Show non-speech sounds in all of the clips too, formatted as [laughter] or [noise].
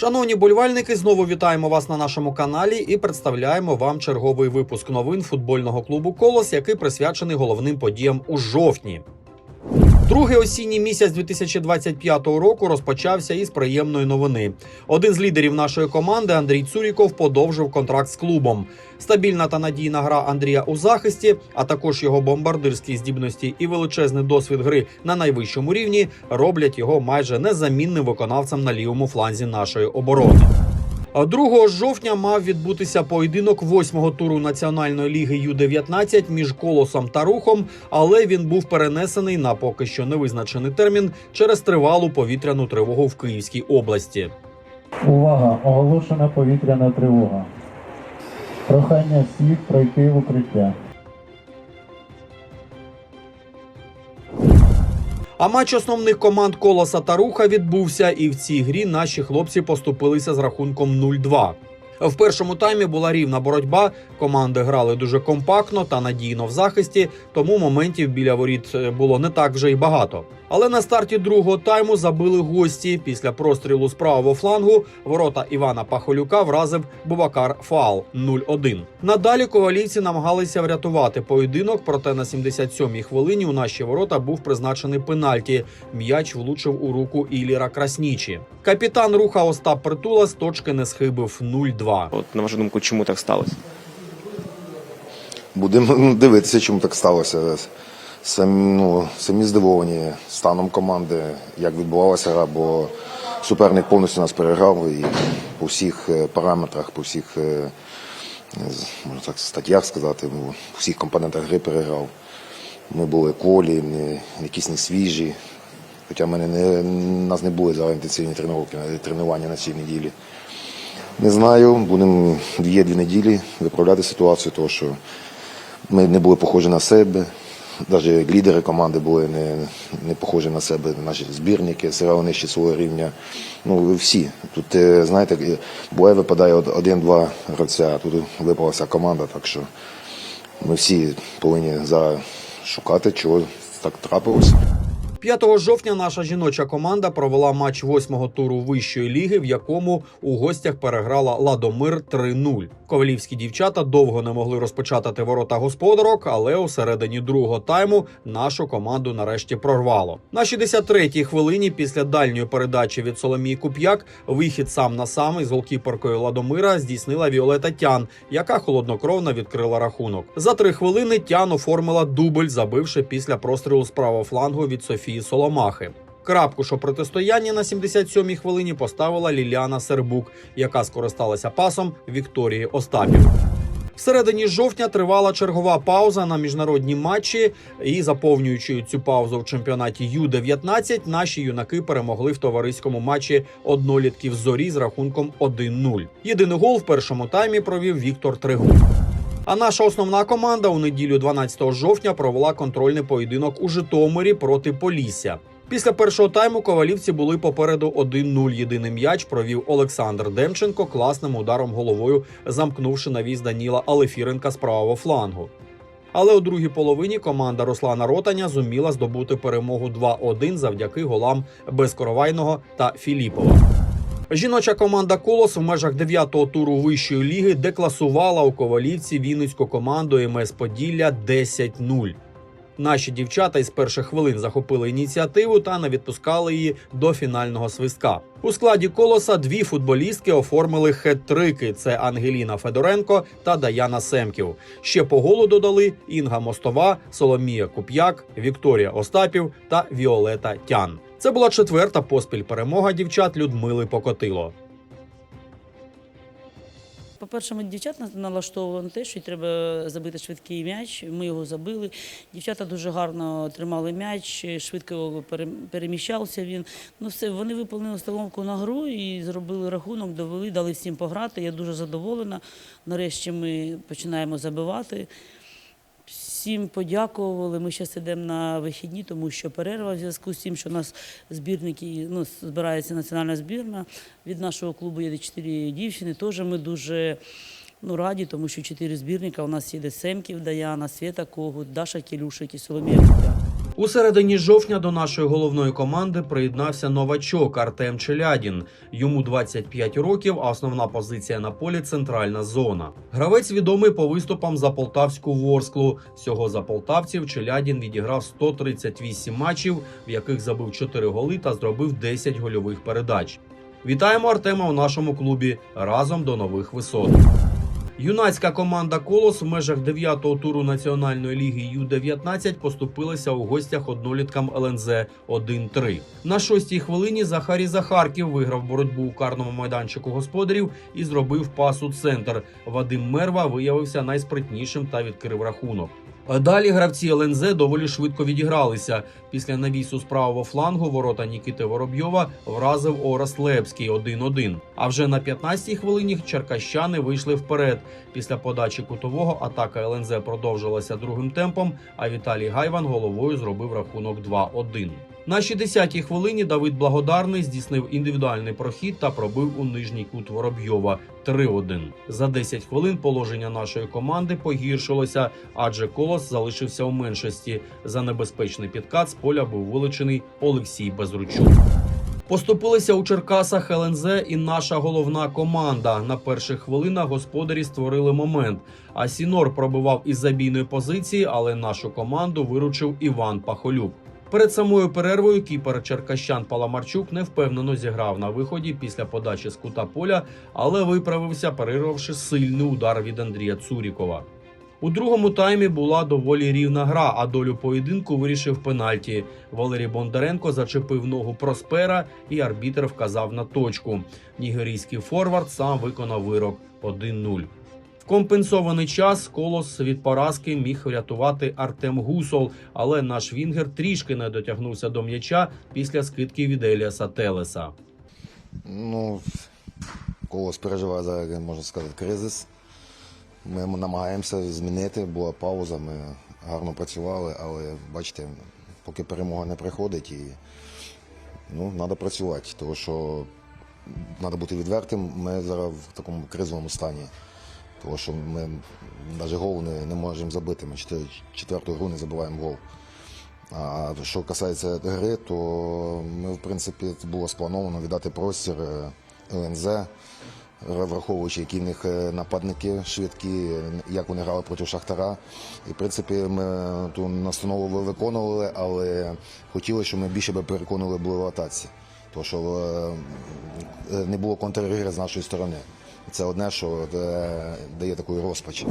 Шановні болівальники, знову вітаємо вас на нашому каналі і представляємо вам черговий випуск новин футбольного клубу Колос, який присвячений головним подіям у жовтні. Другий осінній місяць 2025 року розпочався із приємної новини. Один з лідерів нашої команди Андрій Цуріков подовжив контракт з клубом. Стабільна та надійна гра Андрія у захисті, а також його бомбардирські здібності і величезний досвід гри на найвищому рівні роблять його майже незамінним виконавцем на лівому фланзі нашої оборони. А 2 жовтня мав відбутися поєдинок восьмого туру Національної ліги Ю-19 між колосом та рухом, але він був перенесений на поки що невизначений термін через тривалу повітряну тривогу в Київській області. Увага! Оголошена повітряна тривога. Прохання всіх пройти в укриття. А матч основних команд Колоса та Руха відбувся, і в цій грі наші хлопці поступилися з рахунком 0-2. В першому таймі була рівна боротьба. Команди грали дуже компактно та надійно в захисті, тому моментів біля воріт е, було не так вже й багато. Але на старті другого тайму забили гості. Після прострілу з правого флангу ворота Івана Пахолюка вразив Бубакар Фаал 0-1. Надалі ковалівці намагалися врятувати поєдинок, проте на 77-й хвилині у наші ворота був призначений пенальті. М'яч влучив у руку Іліра Краснічі. Капітан руха Остап Притула з точки не схибив 0-2. От на вашу думку, чому так сталося? Будемо [laughs] дивитися, чому так сталося. Самі, ну, самі здивовані станом команди, як відбувалася гра, бо суперник повністю нас переграв і по всіх е, параметрах, по всіх е, можна так статтях сказати, ну, по всіх компонентах гри переграв. Ми були колі, не, якісь не свіжі. Хоча в мене не, нас не були зараз інтенсивні тренування, на цій неділі. Не знаю, будемо є дві неділі виправляти ситуацію, тому що ми не були похожі на себе. Навіть лідери команди були не, не похожі на себе, наші збірники, все нижче свого рівня. Ну, всі. Тут, е, знаєте, буває випадає один-два гравця, а тут випала вся команда, так що ми всі повинні зараз шукати, чого так трапилося. 5 жовтня наша жіноча команда провела матч восьмого туру вищої ліги, в якому у гостях переграла Ладомир 3-0. Ковалівські дівчата довго не могли розпочати ворота господарок, але у середині другого тайму нашу команду нарешті прорвало. На 63-й хвилині після дальньої передачі від Соломії Куп'як вихід сам на сам із голкіперкою Ладомира здійснила Віолета Тян, яка холоднокровно відкрила рахунок. За три хвилини Тян оформила дубль, забивши після прострілу з правого флангу від Софії Соломахи. Крапку, що протистояння на 77-й хвилині поставила Ліліана Сербук, яка скористалася пасом Вікторії Остапів. В середині жовтня тривала чергова пауза на міжнародні матчі, і заповнюючи цю паузу в чемпіонаті Ю-19, наші юнаки перемогли в товариському матчі однолітків зорі з рахунком 1-0. Єдиний гол в першому таймі провів Віктор Тригун. А наша основна команда у неділю 12 жовтня провела контрольний поєдинок у Житомирі проти Полісся. Після першого тайму ковалівці були попереду 1-0. Єдиний м'яч провів Олександр Демченко класним ударом головою, замкнувши навіс Даніла Алефіренка з правого флангу. Але у другій половині команда Руслана Ротаня зуміла здобути перемогу 2-1 завдяки голам Безкоровайного та Філіпова. Жіноча команда Колос в межах 9-го туру вищої ліги декласувала у ковалівці вінницьку команду МС Поділля 10-0. Наші дівчата із перших хвилин захопили ініціативу та не відпускали її до фінального свистка. У складі колоса дві футболістки оформили хет-трики: це Ангеліна Федоренко та Даяна Семків. Ще по голу додали Інга Мостова, Соломія Куп'як, Вікторія Остапів та Віолета Тян. Це була четверта поспіль перемога дівчат Людмили Покотило. По-перше, ми дівчат налаштовували на те, що треба забити швидкий м'яч. Ми його забили. Дівчата дуже гарно тримали м'яч, швидко пере- переміщався він. Ну все, вони виповнили установку на гру і зробили рахунок, довели, дали всім пограти. Я дуже задоволена. Нарешті ми починаємо забивати. Всім подякували. Ми зараз йдемо на вихідні, тому що перерва в зв'язку з тим, що у нас збірники, ну, збирається національна збірна. Від нашого клубу є чотири дівчини. Теж ми дуже ну, раді, тому що чотири збірника. У нас є Семків, Даяна, Свята Когут, Даша Келюшик і Соломія. У середині жовтня до нашої головної команди приєднався новачок Артем Челядін. Йому 25 років, а основна позиція на полі центральна зона. Гравець відомий по виступам за полтавську Ворсклу. Всього за полтавців Челядін відіграв 138 матчів, в яких забив 4 голи та зробив 10 гольових передач. Вітаємо Артема у нашому клубі разом до нових висот. Юнацька команда Колос в межах 9-го туру Національної ліги Ю-19 поступилася у гостях одноліткам ЛНЗ 1-3. На шостій хвилині Захарій Захарків виграв боротьбу у карному майданчику господарів і зробив пас у центр. Вадим Мерва виявився найспритнішим та відкрив рахунок. Далі гравці ЛНЗ доволі швидко відігралися. Після навісу з правого флангу ворота Нікіти Воробйова вразив Орас Лепський 1-1. А вже на 15-й хвилині черкащани вийшли вперед. Після подачі кутового атака ЛНЗ продовжилася другим темпом, а Віталій Гайван головою зробив рахунок 2-1. На 60-й хвилині Давид Благодарний здійснив індивідуальний прохід та пробив у нижній кут Воробйова 3-1. За 10 хвилин положення нашої команди погіршилося, адже колос залишився у меншості. За небезпечний підкат з поля був вилучений Олексій Безручук. Поступилися у Черкасах ЛНЗ і наша головна команда. На перших хвилинах господарі створили момент. А Сінор пробивав із забійної позиції, але нашу команду виручив Іван Пахолюк. Перед самою перервою кіпер черкащан Паламарчук невпевнено зіграв на виході після подачі з кута поля, але виправився, перервавши сильний удар від Андрія Цурікова. У другому таймі була доволі рівна гра, а долю поєдинку вирішив пенальті. Валерій Бондаренко зачепив ногу Проспера, і арбітр вказав на точку. Нігерійський форвард сам виконав вирок 1-0. Компенсований час колос від поразки міг врятувати Артем Гусол, але наш Вінгер трішки не дотягнувся до м'яча після скидки від Еліаса Телеса. Ну, колос переживає зараз, можна сказати, кризис. Ми намагаємося змінити, була пауза, ми гарно працювали, але бачите, поки перемога не приходить, і ну, треба працювати, тому що треба бути відвертим. Ми зараз в такому кризовому стані. Тому що ми навіть гол не, не можемо забити. Ми четверту гру не забиваємо гол. А що касається гри, то ми, в принципі, було сплановано віддати простір е, ЛНЗ, враховуючи, які в них е, нападники швидкі, як вони грали проти Шахтара. І, в принципі, ми ту настанову виконували, але хотіли, щоб ми більше би переконували були в атаці. Тому що е, не було контргри з нашої сторони. Це одне, що е, дає таку розпач.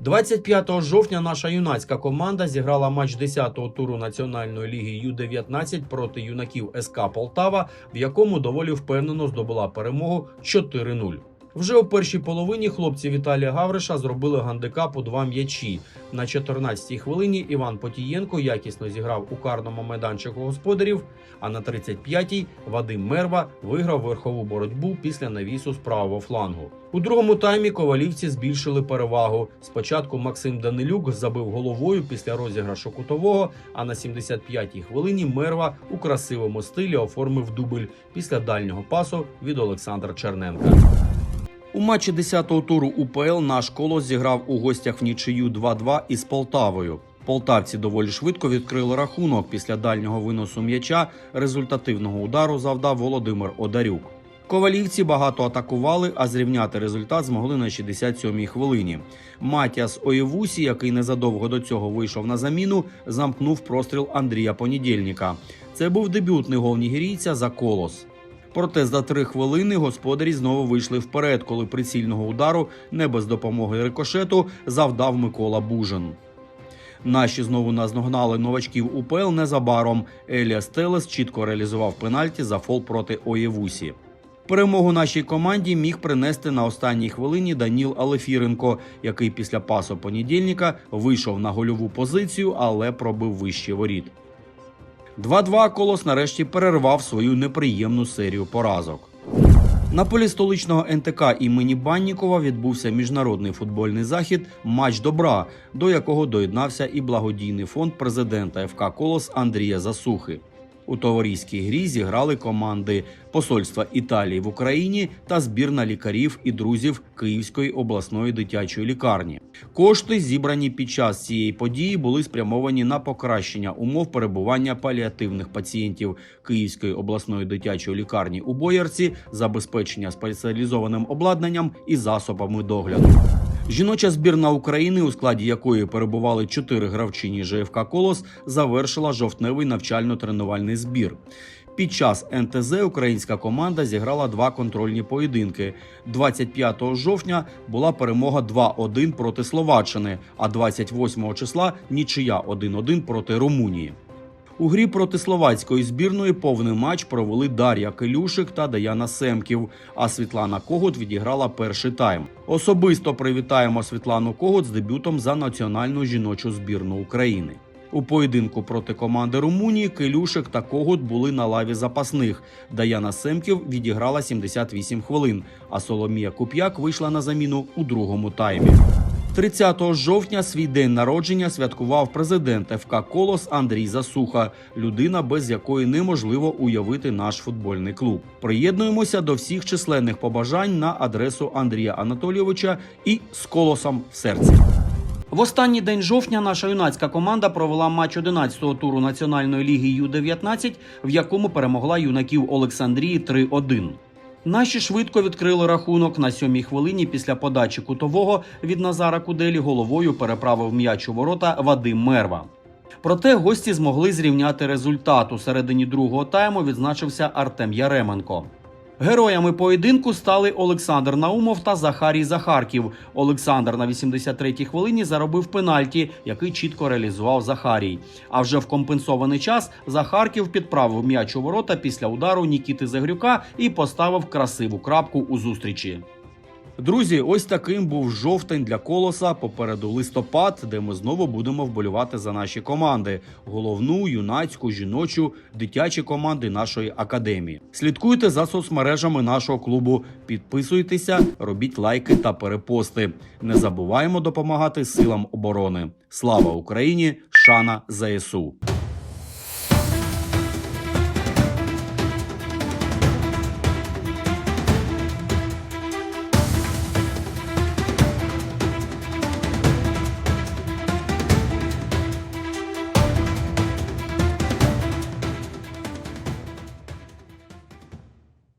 25 жовтня наша юнацька команда зіграла матч 10-го туру Національної ліги Ю-19 проти юнаків СК Полтава, в якому доволі впевнено здобула перемогу 4-0. Вже у першій половині хлопці Віталія Гавриша зробили гандикап у два м'ячі. На 14-й хвилині Іван Потієнко якісно зіграв у карному майданчику господарів. А на 35-й Вадим Мерва виграв верхову боротьбу після навісу з правого флангу. У другому таймі ковалівці збільшили перевагу. Спочатку Максим Данилюк забив головою після розіграшу кутового. А на 75-й хвилині Мерва у красивому стилі оформив дубль після дальнього пасу від Олександра Черненка. У матчі 10-го туру УПЛ наш колос зіграв у гостях в нічию 2-2 із Полтавою. Полтавці доволі швидко відкрили рахунок після дальнього виносу м'яча. Результативного удару завдав Володимир Одарюк. Ковалівці багато атакували, а зрівняти результат змогли на 67-й хвилині. Матіас Оєвусі, який незадовго до цього вийшов на заміну, замкнув простріл Андрія Понедільника. Це був дебютний гол нігерійця за колос. Проте за три хвилини господарі знову вийшли вперед, коли прицільного удару не без допомоги рикошету завдав Микола Бужин. Наші знову наздогнали новачків УПЛ незабаром. Еліас Телес чітко реалізував пенальті за фол проти Оєвусі. Перемогу нашій команді міг принести на останній хвилині Даніл Алефіренко, який після пасу понедільника вийшов на гольову позицію, але пробив вище воріт. 2-2 колос нарешті перервав свою неприємну серію поразок. На полі столичного НТК імені Баннікова відбувся міжнародний футбольний захід Матч добра, до якого доєднався і благодійний фонд президента ФК Колос Андрія Засухи. У товариській грі зіграли команди Посольства Італії в Україні та збірна лікарів і друзів Київської обласної дитячої лікарні. Кошти, зібрані під час цієї події, були спрямовані на покращення умов перебування паліативних пацієнтів Київської обласної дитячої лікарні у Боярці, забезпечення спеціалізованим обладнанням і засобами догляду. Жіноча збірна України, у складі якої перебували чотири гравчині ЖФК Колос, завершила жовтневий навчально-тренувальний збір. Під час НТЗ українська команда зіграла два контрольні поєдинки. 25 жовтня була перемога 2-1 проти Словаччини, а 28 числа нічия 1-1 проти Румунії. У грі проти словацької збірної повний матч провели Дар'я Келюшик та Даяна Семків. А Світлана Когут відіграла перший тайм. Особисто привітаємо Світлану Когут з дебютом за національну жіночу збірну України. У поєдинку проти команди Румунії Келюшик та Когут були на лаві запасних. Даяна Семків відіграла 78 хвилин, а Соломія Куп'як вийшла на заміну у другому таймі. 30 жовтня свій день народження святкував президент ФК Колос Андрій Засуха, людина, без якої неможливо уявити наш футбольний клуб. Приєднуємося до всіх численних побажань на адресу Андрія Анатолійовича і з колосом в серці. В останній день жовтня наша юнацька команда провела матч 11-го туру Національної ліги Ю-19, в якому перемогла юнаків Олександрії 3-1. Наші швидко відкрили рахунок на сьомій хвилині після подачі кутового від Назара Куделі головою переправив м'яч у ворота Вадим Мерва. Проте гості змогли зрівняти результат. У середині другого тайму відзначився Артем Яременко. Героями поєдинку стали Олександр Наумов та Захарій Захарків. Олександр на 83-й хвилині заробив пенальті, який чітко реалізував Захарій. А вже в компенсований час Захарків підправив м'яч у ворота після удару Нікіти Загрюка і поставив красиву крапку у зустрічі. Друзі, ось таким був жовтень для колоса. Попереду листопад, де ми знову будемо вболювати за наші команди: головну, юнацьку, жіночу, дитячі команди нашої академії. Слідкуйте за соцмережами нашого клубу, підписуйтеся, робіть лайки та перепости. Не забуваємо допомагати силам оборони. Слава Україні! Шана ЗСУ!